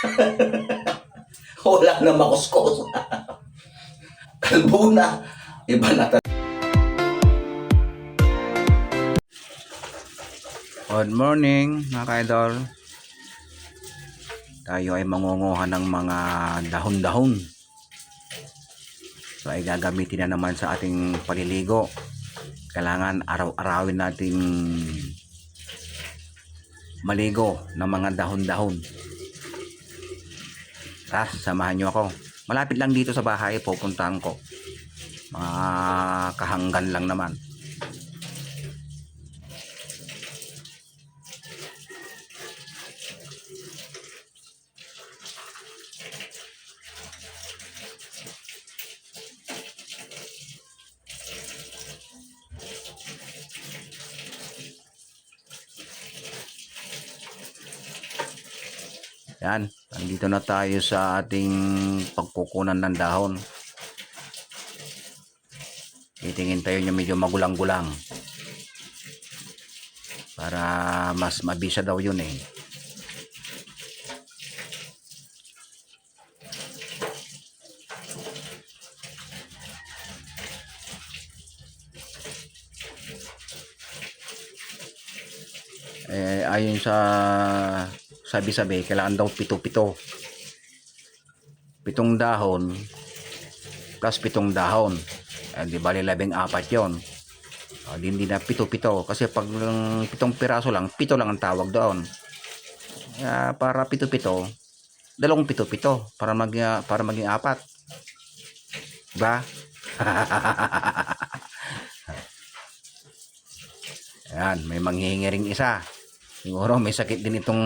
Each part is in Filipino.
Wala na makuskos. Kalbo na. Iba na. Good morning mga ka-idol. Tayo ay mangunguha ng mga dahon-dahon. So ay gagamitin na naman sa ating paliligo. Kailangan araw-arawin natin maligo ng mga dahon-dahon. Tara, samahan nyo ako. Malapit lang dito sa bahay, pupuntahan ko. Mga kahanggan lang naman. Yan, nandito na tayo sa ating pagkukunan ng dahon. Titingin tayo niya medyo magulang-gulang. Para mas mabisa daw yun eh. Eh, ayon sa sabi-sabi, kailangan daw pito-pito. Pitong dahon plus pitong dahon. Eh, di bali labing apat yon. O, di, hindi na pito-pito. Kasi pag lang pitong piraso lang, pito lang ang tawag doon. Kaya para pito-pito, dalawang pito-pito para mag para maging apat. Ba? Ayan, may manghihingi isa. Siguro may sakit din itong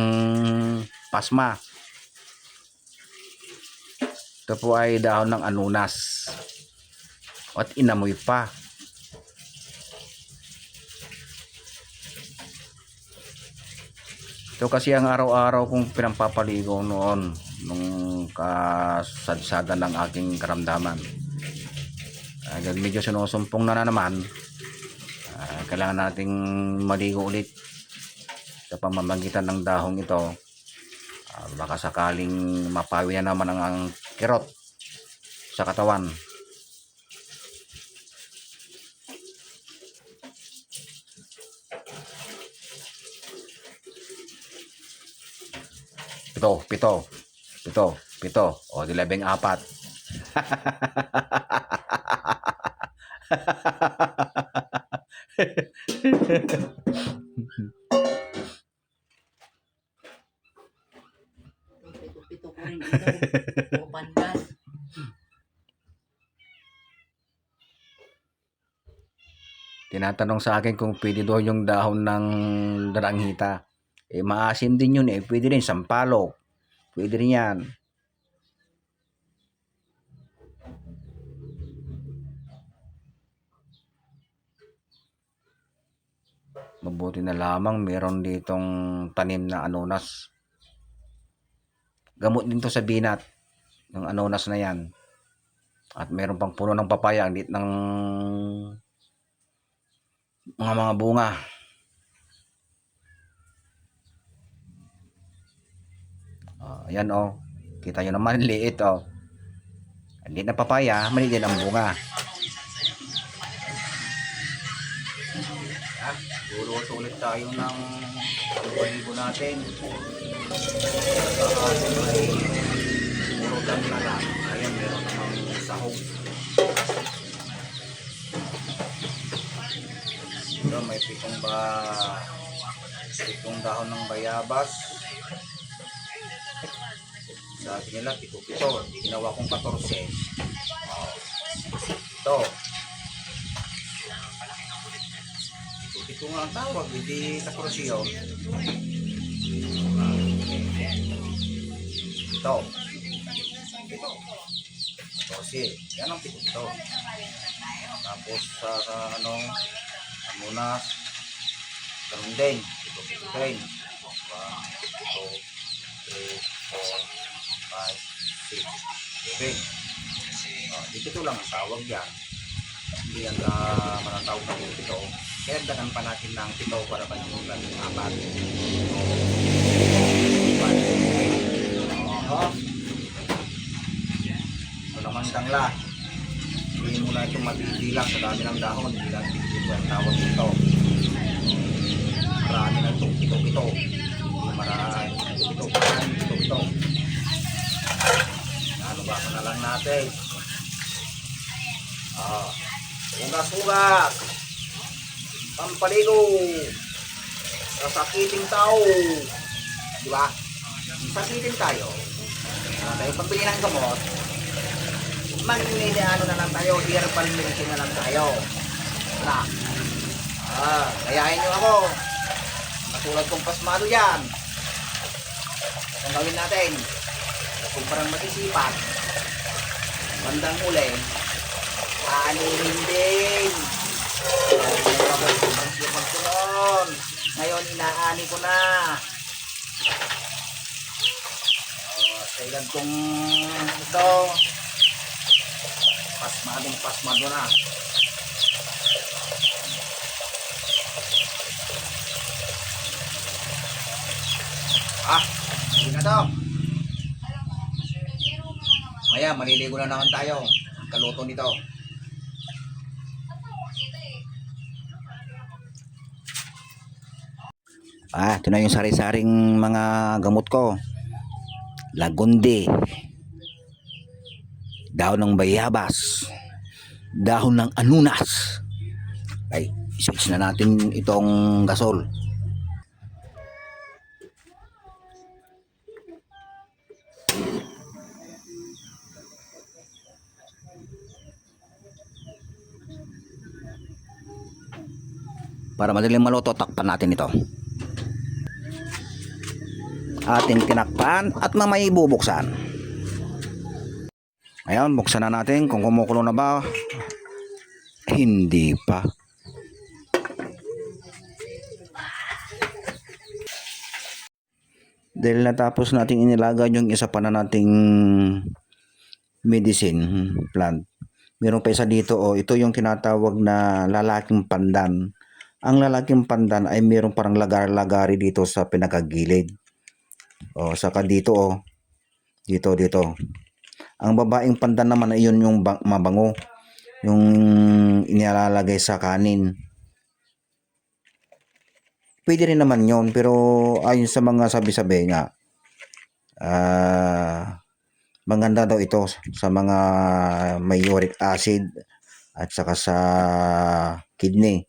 pasma. Ito po ay dahon ng anunas. At inamoy pa. Ito kasi ang araw-araw kong pinampapaligo noon nung kasadsadan ng aking karamdaman. Uh, medyo sinusumpong na, na naman. Ah, kailangan nating maligo ulit sa pamamagitan ng dahong ito ah, baka sakaling mapawi na naman ang, ang kirot sa katawan. Pito pito pito pito. O di labing apat Bandas. tinatanong sa akin kung pwede daw yung dahon ng daranghita. Eh, maasim din yun eh. Pwede rin sampalok. Pwede rin yan. Mabuti na lamang meron ditong tanim na anunas. Gamot din to sa binat. Yung anunas na yan. At meron pang puno ng papaya. Ang liit ng mga mga bunga. Oh, ayan oh. Kita nyo naman, liit oh. Ang liit na papaya, maliit din ang bunga. Luluto ulit tayo ng balibo natin. Lang na lang. Ayan, meron namang sahog. Ito, may pitong ba pitong dahon ng bayabas. Sabi nila, pito-pito. Ginawa kong 14. Oh. Ito. Pito-pito nga ang tawag, hindi 14 yun. Ito. Pito. 14. Yan ang pito-pito. Tapos sa ano, amunas, ganun din. Pito-pito din. 1, 2, 3, 4, 5, 6, 7. Oh, dito to lang ang tawag yan. Hindi yan uh, manatawag na yung pito. Kaya dagan pa natin ng pito para maging ng apat. So, 5, 6, tangla. Hindi mo na ito matigilang sa dami ng dahon. Hindi lang dito ang tawag dito. Marami ng tukito-kito. Marami ng tukito. Marami ng tukito. Nalugasan na lang natin. Ah, ugas-ugas. Pampaligo. Sasakiting tao. Di ba? Tayo. Ah, tayo pagbili ng gamot, mag-ini ano na lang tayo, herbal medicine na lang tayo. Na. Ah, kayahin nyo ako. Katulad kong pasmado yan. Ang gawin natin, kung parang masisipan, bandang uli, aanihin din. Pagsunod. Ngayon, inaani ko na. Oh, kailan kong ito, pasmadong pasmado na. Ah, hindi na to. Maya, maliligo na naman tayo. Kaluto nito. Ah, ito na yung sari-saring mga gamot ko. Lagundi. Dahon ng bayabas. Dahon ng anunas. Ay, switch na natin itong gasol. Para madaling maluto, takpan natin ito. Ating tinakpan at mamay bubuksan. Ayan, buksan na natin kung kumukulo na ba. Hindi pa. Dahil natapos nating inilaga yung isa pa na nating medicine plant. Meron pa isa dito, oh, ito yung tinatawag na lalaking pandan. Ang lalaking pandan ay meron parang lagar-lagari dito sa pinakagilid. O, saka dito, oh. Dito, dito. Ang babaeng pandan naman ay yun yung bang- mabango. Yung inilalagay sa kanin. Pwede rin naman yon pero ayon sa mga sabi-sabi nga, ah, maganda daw ito sa mga may uric acid at saka sa kidney.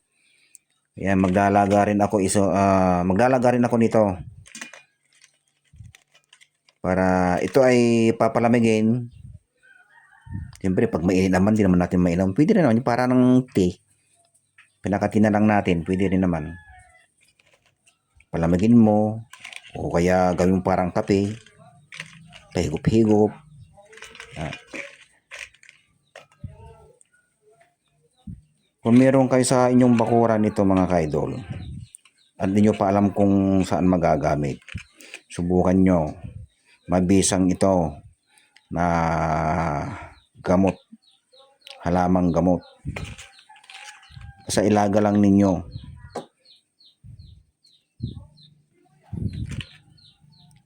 Yan, maglalaga rin ako iso, ah, maglalaga rin ako nito. Para ito ay papalamigin. Siyempre, pag mainit naman, di naman natin mainom. Pwede rin naman, yung para ng tea. Pinakatina lang natin, pwede rin naman. Palamigin mo, o kaya gawin parang kape. Pahigop-higop. Ah. Kung meron kayo sa inyong bakuran nito mga kaidol, at di nyo pa alam kung saan magagamit, subukan nyo. Mabisang ito na gamot, halamang gamot. Sa ilaga lang ninyo.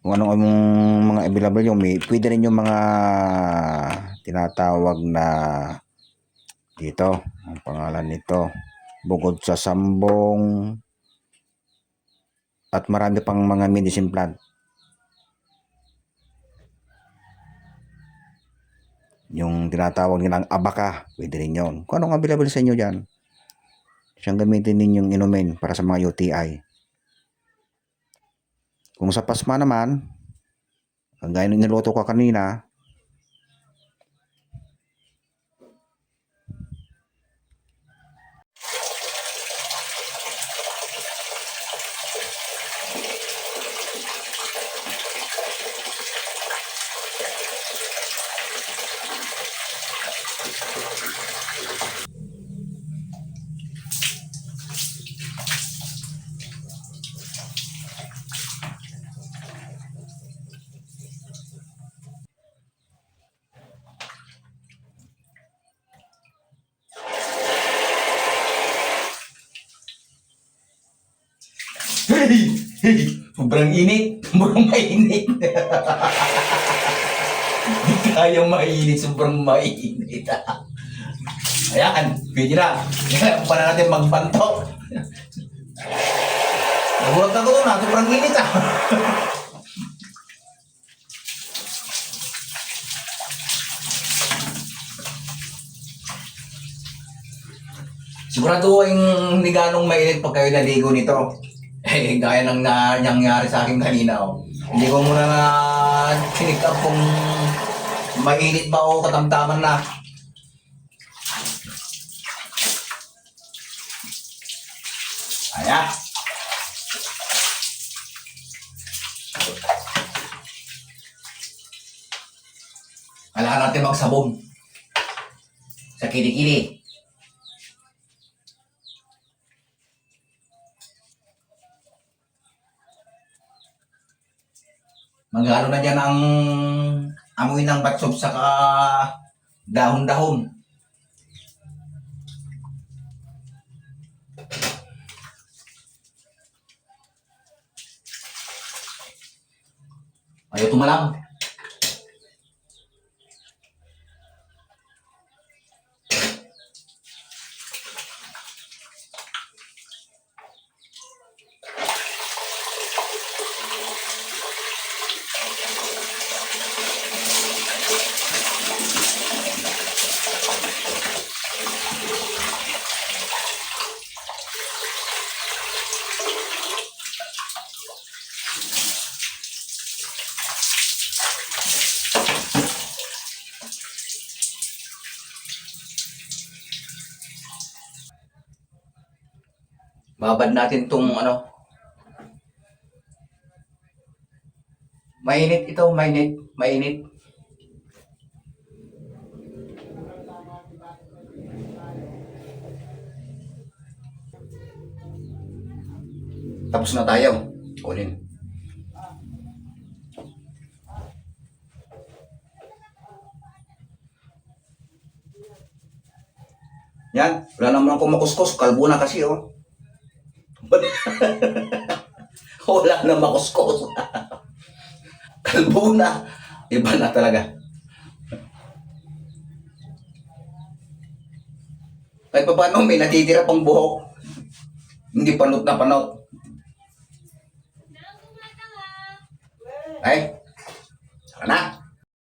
Kung anong mga available yung may, pwede rin yung mga tinatawag na dito, ang pangalan nito, bukod sa sambong at marami pang mga medicine plant. Yung tinatawag nilang abaka, pwede rin yun. Kung anong available sa inyo dyan, siyang gamitin ninyong inumin para sa mga UTI. Kung sa pasma naman, ang gaya niluto ko kanina, Sobrang init. Sobrang mainit. Ayaw mainit, sobrang mainit. Ayan, pwede na. Pa na natin magbanto. Nagulat ako doon, ah. sobrang init ah. Sigurado yung hindi ganong mainit pag kayo naligo nito. Eh, gaya ng na, nangyari sa akin kanina. Oh. Hindi ko muna na chinik up kung mainit ba o katamtaman na. Ayan. Kailangan natin magsabong sa kilikili. Magano na dyan ang amoy ng batsob sa dahon-dahon. Ayaw tumalang. Babad natin tong ano. Mainit ito, mainit, mainit. Tapos na tayo. Kunin. Yan, wala naman akong makuskus. Kalbo na kasi, oh. Wala na makuskos. Kalbo na. Iba na talaga. Kahit pa paano, may natitira pang buhok. Hindi panot na panot. Ay, na.